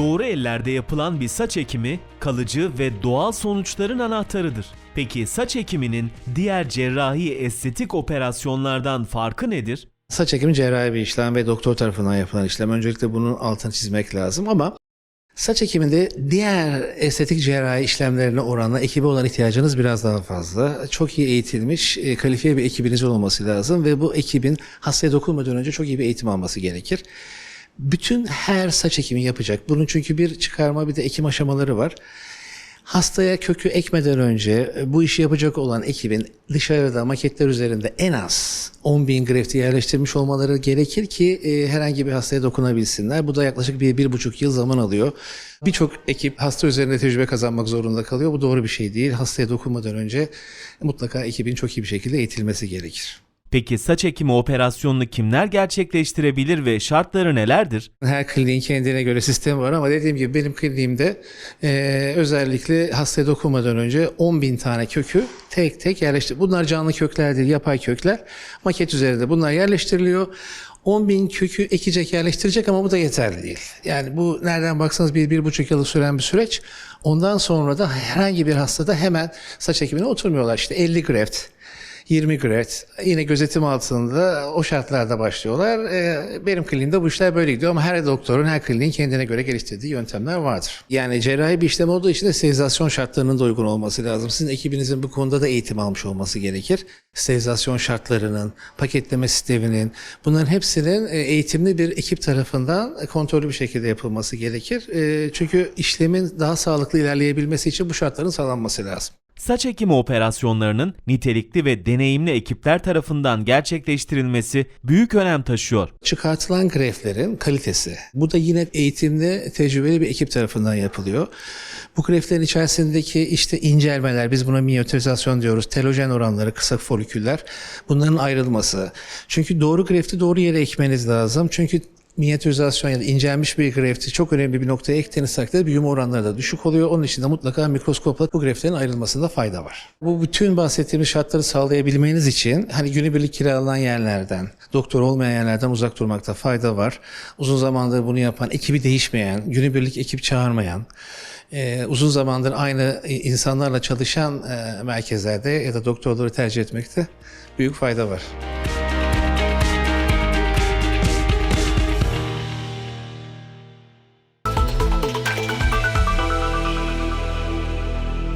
Doğru ellerde yapılan bir saç ekimi kalıcı ve doğal sonuçların anahtarıdır. Peki saç ekiminin diğer cerrahi estetik operasyonlardan farkı nedir? Saç ekimi cerrahi bir işlem ve doktor tarafından yapılan işlem. Öncelikle bunun altını çizmek lazım ama saç ekiminde diğer estetik cerrahi işlemlerine oranla ekibe olan ihtiyacınız biraz daha fazla. Çok iyi eğitilmiş, e, kalifiye bir ekibinizin olması lazım ve bu ekibin hastaya dokunmadan önce çok iyi bir eğitim alması gerekir. Bütün her saç ekimi yapacak. Bunun çünkü bir çıkarma bir de ekim aşamaları var. Hastaya kökü ekmeden önce e, bu işi yapacak olan ekibin dışarıda maketler üzerinde en az 10 bin grefti yerleştirmiş olmaları gerekir ki e, herhangi bir hastaya dokunabilsinler. Bu da yaklaşık bir, bir buçuk yıl zaman alıyor. Birçok ekip hasta üzerinde tecrübe kazanmak zorunda kalıyor. Bu doğru bir şey değil. Hastaya dokunmadan önce mutlaka ekibin çok iyi bir şekilde eğitilmesi gerekir. Peki saç ekimi operasyonunu kimler gerçekleştirebilir ve şartları nelerdir? Her kliniğin kendine göre sistemi var ama dediğim gibi benim kliniğimde e, özellikle hastaya dokunmadan önce 10 bin tane kökü tek tek yerleştir. Bunlar canlı kökler değil, yapay kökler. Maket üzerinde bunlar yerleştiriliyor. 10 bin kökü ekecek, yerleştirecek ama bu da yeterli değil. Yani bu nereden baksanız bir, bir buçuk yılı süren bir süreç. Ondan sonra da herhangi bir hastada hemen saç ekimine oturmuyorlar. İşte 50 graft, 20 graft yine gözetim altında o şartlarda başlıyorlar. Ee, benim kliniğimde bu işler böyle gidiyor ama her doktorun, her kliniğin kendine göre geliştirdiği yöntemler vardır. Yani cerrahi bir işlem olduğu için de sterilizasyon şartlarının da uygun olması lazım. Sizin ekibinizin bu konuda da eğitim almış olması gerekir. Sterilizasyon şartlarının, paketleme sisteminin bunların hepsinin e, eğitimli bir ekip tarafından kontrollü bir şekilde yapılması gerekir. E, Çünkü işlemin daha sağlıklı ilerleyebilmesi için bu şartların sağlanması lazım. Saç ekimi operasyonlarının nitelikli ve deneyimli ekipler tarafından gerçekleştirilmesi büyük önem taşıyor. Çıkartılan greflerin kalitesi. Bu da yine eğitimli, tecrübeli bir ekip tarafından yapılıyor. Bu greflerin içerisindeki işte incelmeler, biz buna miyoterizasyon diyoruz, telojen oranları, kısa foliküller, bunların ayrılması. Çünkü doğru grefti doğru yere ekmeniz lazım. Çünkü minyatürizasyon ya da incelmiş bir grefti çok önemli bir noktaya ektiğiniz takdirde büyüme oranları da düşük oluyor. Onun için de mutlaka mikroskopla bu greftlerin ayrılmasında fayda var. Bu bütün bahsettiğimiz şartları sağlayabilmeniz için hani günübirlik kiralanan yerlerden, doktor olmayan yerlerden uzak durmakta fayda var. Uzun zamandır bunu yapan, ekibi değişmeyen, günübirlik ekip çağırmayan, e, uzun zamandır aynı insanlarla çalışan e, merkezlerde ya da doktorları tercih etmekte büyük fayda var.